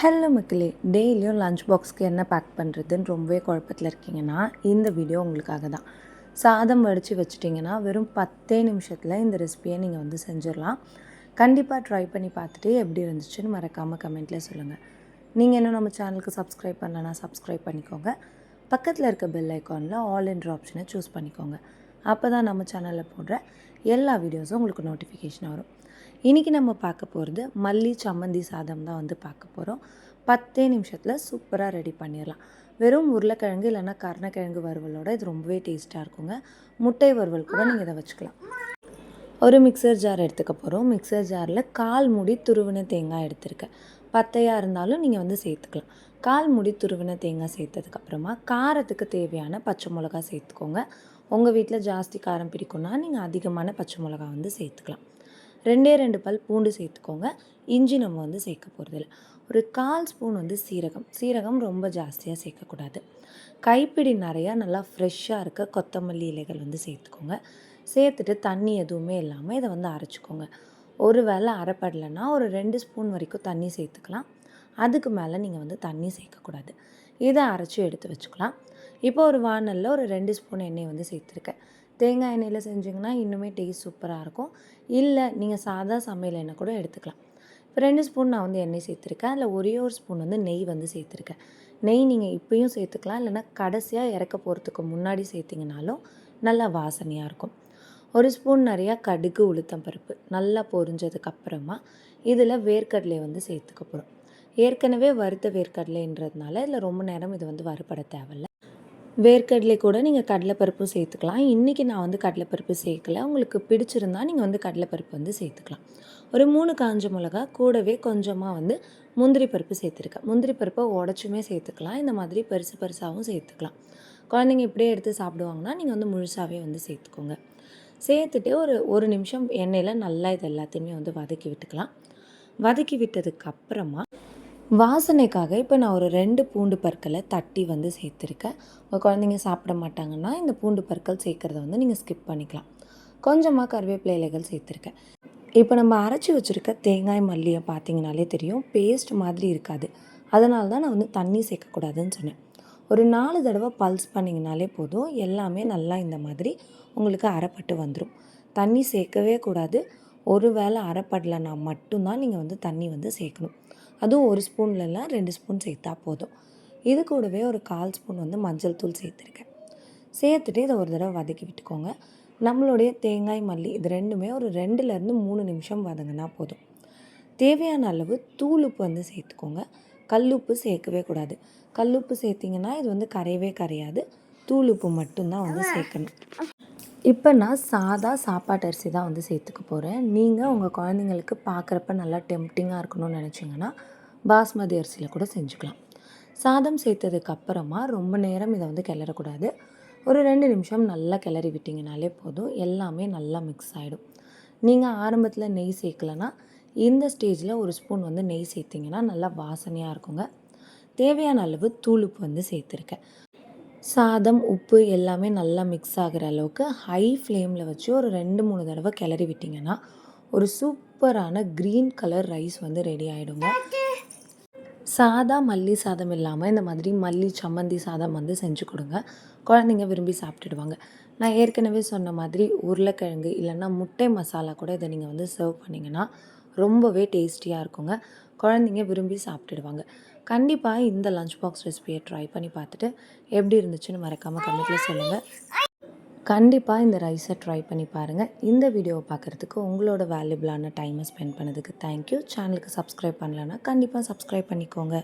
Hello மக்களே டெய்லியும் lunch பாக்ஸ்க்கு என்ன பேக் பண்ணுறதுன்னு ரொம்பவே குழப்பத்தில் இருக்கீங்கன்னா இந்த வீடியோ உங்களுக்காக தான். சாதம் வடித்து வச்சிட்டிங்கன்னா வெறும் பத்தே நிமிஷத்தில் இந்த ரெசிபியை நீங்கள் வந்து செஞ்சிடலாம். கண்டிப்பாக ட்ரை பண்ணி பார்த்துட்டு எப்படி இருந்துச்சுன்னு மறக்காமல் கமெண்ட்டில் சொல்லுங்கள் நீங்கள் இன்னும் நம்ம சேனலுக்கு சப்ஸ்கிரைப் பண்ணலன்னா சப்ஸ்கிரைப் பண்ணிக்கோங்க. பக்கத்தில் இருக்க பெல் ஐக்கானில் ஆல் என்ற ஆப்ஷனை சூஸ் பண்ணிக்கோங்க. அப்போ தான் நம்ம சேனலில் போடுற எல்லா வீடியோஸும் உங்களுக்கு நோட்டிஃபிகேஷன் வரும். இன்றைக்கி நம்ம பார்க்க போகிறது மல்லி சம்மந்தி சாதம் தான் வந்து பார்க்க போகிறோம் பத்தே நிமிஷத்தில் சூப்பராக ரெடி பண்ணிடலாம். வெறும் உருளைக்கிழங்கு இல்லைன்னா கருணக்கிழங்கு வறுவலோட இது ரொம்பவே டேஸ்ட்டாக இருக்குங்க. முட்டை வறுவல் கூட நீங்கள் இதை வச்சுக்கலாம். ஒரு மிக்சர் ஜார் எடுத்துக்க போகிறோம் மிக்சர் ஜாரில் கால் முடி துருவின தேங்காய் எடுத்திருக்கேன். பத்தையாக இருந்தாலும் நீங்கள் வந்து சேர்த்துக்கலாம். கால் முடி துருவின தேங்காய் சேர்த்ததுக்கப்புறமா காரத்துக்கு தேவையான பச்சை மிளகா சேர்த்துக்கோங்க. உங்கள் வீட்டில் ஜாஸ்தி காரம் பிடிக்கும்னா நீங்கள் அதிகமான பச்சை மிளகா வந்து சேர்த்துக்கலாம். ரெண்டே ரெண்டு பல் பூண்டு சேர்த்துக்கோங்க. இஞ்சி நம்ம வந்து சேர்க்க போகிறதில்ல ஒரு கால் ஸ்பூன் வந்து சீரகம். சீரகம் ரொம்ப ஜாஸ்தியாக சேர்க்கக்கூடாது. கைப்பிடி நிறையா நல்லா ஃப்ரெஷ்ஷாக இருக்க கொத்தமல்லி இலைகள் வந்து சேர்த்துக்கோங்க. சேர்த்துட்டு தண்ணி எதுவுமே இல்லாமல் இதை வந்து அரைச்சிக்கோங்க. ஒரு வேளை அரைப்படலைன்னா ஒரு ரெண்டு ஸ்பூன் வரைக்கும் தண்ணி சேர்த்துக்கலாம். அதுக்கு மேலே நீங்கள் வந்து தண்ணி சேர்க்கக்கூடாது. இதை அரைச்சி எடுத்து வச்சுக்கலாம். இப்போ ஒரு வானலில் ஒரு ரெண்டு ஸ்பூன் எண்ணெய் வந்து சேர்த்துருக்கேன். தேங்காய் எண்ணெயில் செஞ்சிங்கன்னா இன்னுமே டேஸ்ட் சூப்பராக இருக்கும். இல்லை நீங்கள் சாதா சமையல் எண்ணெய் கூட எடுத்துக்கலாம். இப்போ ரெண்டு ஸ்பூன் நான் வந்து எண்ணெய் சேர்த்துருக்கேன். அதில் ஒரே ஒரு ஸ்பூன் வந்து நெய் வந்து சேர்த்துருக்கேன். நெய் நீங்கள் இப்பயும் சேர்த்துக்கலாம். இல்லைன்னா கடைசியாக இறக்க போகிறதுக்கு முன்னாடி சேர்த்திங்கனாலும் நல்லா வாசனையாக இருக்கும். ஒரு ஸ்பூன் நிறையா கடுகு உளுத்தம் பருப்பு நல்லா பொரிஞ்சதுக்கப்புறமா இதில் வேர்க்கடலை வந்து சேர்த்துக்க போகிறோம் ஏற்கனவே வறுத்த வேர்க்கடலைன்றதுனால இதில் ரொம்ப நேரம் இது வந்து வறுபட தேவையில்ல. வேர்க்கடலை கூட நீங்கள் கடலைப்பருப்பும் சேர்த்துக்கலாம். இன்றைக்கி நான் வந்து கடலைப்பருப்பு சேர்க்கல. உங்களுக்கு பிடிச்சிருந்தா நீங்கள் வந்து கடலைப்பருப்பு வந்து சேர்த்துக்கலாம். ஒரு மூணு காஞ்ச மிளகா கூடவே கொஞ்சமாக வந்து முந்திரி பருப்பு சேர்த்துருக்கேன். முந்திரி பருப்பை உடச்சுமே சேர்த்துக்கலாம். இந்த மாதிரி பெருசு பெருசாகவும் சேர்த்துக்கலாம். குழந்தைங்க இப்படியே எடுத்து சாப்பிடுவாங்கன்னா நீங்கள் வந்து முழுசாகவே வந்து சேர்த்துக்கோங்க. சேர்த்துட்டு ஒரு ஒரு நிமிஷம் எண்ணெயில் நல்லா இது எல்லாத்தையுமே வந்து வதக்கி விட்டுக்கலாம். வதக்கி விட்டதுக்கப்புறமா வாசனைக்காக இப்போ நான் ஒரு ரெண்டு பூண்டு பற்களை தட்டி வந்து சேர்த்துருக்கேன். உங்கள் குழந்தைங்க சாப்பிட மாட்டாங்கன்னா இந்த பூண்டு பற்கள் சேர்க்குறத வந்து நீங்கள் ஸ்கிப் பண்ணிக்கலாம். கொஞ்சமாக கருவேப்பிலை இலைகள் சேர்த்துருக்கேன். இப்போ நம்ம அரைச்சி வச்சுருக்க தேங்காய் மல்லியை பார்த்தீங்கனாலே தெரியும் பேஸ்ட் மாதிரி இருக்காது. அதனால தான் நான் வந்து தண்ணி சேர்க்கக்கூடாதுன்னு சொன்னேன். ஒரு நாலு தடவை பல்ஸ் பண்ணிங்கனாலே போதும் எல்லாமே நல்லா இந்த மாதிரி உங்களுக்கு அரைப்பட்டு வந்துடும் தண்ணி சேர்க்கவே கூடாது. ஒரு வேளை அரைப்படலைன்னா மட்டும்தான் நீங்கள் வந்து தண்ணி வந்து சேர்க்கணும். அதுவும் ஒரு ஸ்பூன்லலாம் ரெண்டு ஸ்பூன் சேர்த்தா போதும். இது கூடவே ஒரு கால் ஸ்பூன் வந்து மஞ்சள் தூள் சேர்த்துருக்கேன். சேர்த்துட்டு இதை ஒரு தடவை வதக்கி விட்டுக்கோங்க. நம்மளுடைய தேங்காய் மல்லி இது ரெண்டுமே ஒரு ரெண்டுலேருந்து மூணு நிமிஷம் வதங்கினா போதும். தேவையான அளவு தூளுப்பு வந்து சேர்த்துக்கோங்க. கல்லுப்பு சேர்க்கவே கூடாது. கல்லுப்பு சேர்த்திங்கன்னா இது வந்து கரையவே கரையாது. தூளுப்பு மட்டும்தான் வந்து சேர்க்கணும். இப்போ நான் சாதா சாப்பாட்டு அரிசி தான் வந்து சேர்த்துக்க போகிறேன் நீங்கள் உங்கள் குழந்தைங்களுக்கு பார்க்குறப்ப நல்லா டெம்ப்டிங்காக இருக்கணும்னு நினச்சிங்கன்னா பாஸ்மதி அரிசியில் கூட செஞ்சுக்கலாம். சாதம் சேர்த்ததுக்கப்புறமா ரொம்ப நேரம் இதை வந்து கிளறக்கூடாது. ஒரு ரெண்டு நிமிஷம் நல்லா கிளறி விட்டிங்கனாலே போதும். எல்லாமே நல்லா மிக்ஸ் ஆகிடும் நீங்கள் ஆரம்பத்தில் நெய் சேர்க்கலைன்னா இந்த ஸ்டேஜில் ஒரு ஸ்பூன் வந்து நெய் சேர்த்திங்கன்னா நல்லா வாசனையாக இருக்குங்க. தேவையான அளவு தூளுப்பு வந்து சேர்த்துருக்கேன். சாதம் உப்பு எல்லாமே நல்லா மிக்ஸ் ஆகிற அளவுக்கு ஹை ஃப்ளேமில் வச்சு ஒரு ரெண்டு மூணு தடவை கிளறி விட்டிங்கன்னா ஒரு சூப்பரான க்ரீன் கலர் ரைஸ் வந்து ரெடி ஆகிடுங்க சாதா மல்லி சாதம் இல்லாமல் இந்த மாதிரி மல்லி சம்மந்தி சாதம் வந்து செஞ்சு கொடுங்க. குழந்தைங்க விரும்பி சாப்பிட்டுடுவாங்க. நான் ஏற்கனவே சொன்ன மாதிரி உருளைக்கிழங்கு இல்லைன்னா முட்டை மசாலா கூட இதை நீங்கள் வந்து சர்வ் பண்ணிங்கன்னா ரொம்பவே டேஸ்டியாக இருக்குங்க. குழந்தைங்க விரும்பி சாப்பிட்டுடுவாங்க. கண்டிப்பாக இந்த லஞ்ச் பாக்ஸ் ரெசிபியை ட்ரை பண்ணி பார்த்துட்டு எப்படி இருந்துச்சுன்னு மறக்காமல் கமெண்ட்டில் சொல்லுங்கள் கண்டிப்பாக இந்த ரைஸை ட்ரை பண்ணி பாருங்கள் இந்த வீடியோவை பார்க்குறதுக்கு உங்களோட வேல்யூபிளான டைமை ஸ்பெண்ட் பண்ணதுக்கு தேங்க்யூ சேனலுக்கு சப்ஸ்கிரைப் பண்ணலன்னா கண்டிப்பாக சப்ஸ்கிரைப் பண்ணிக்கோங்க.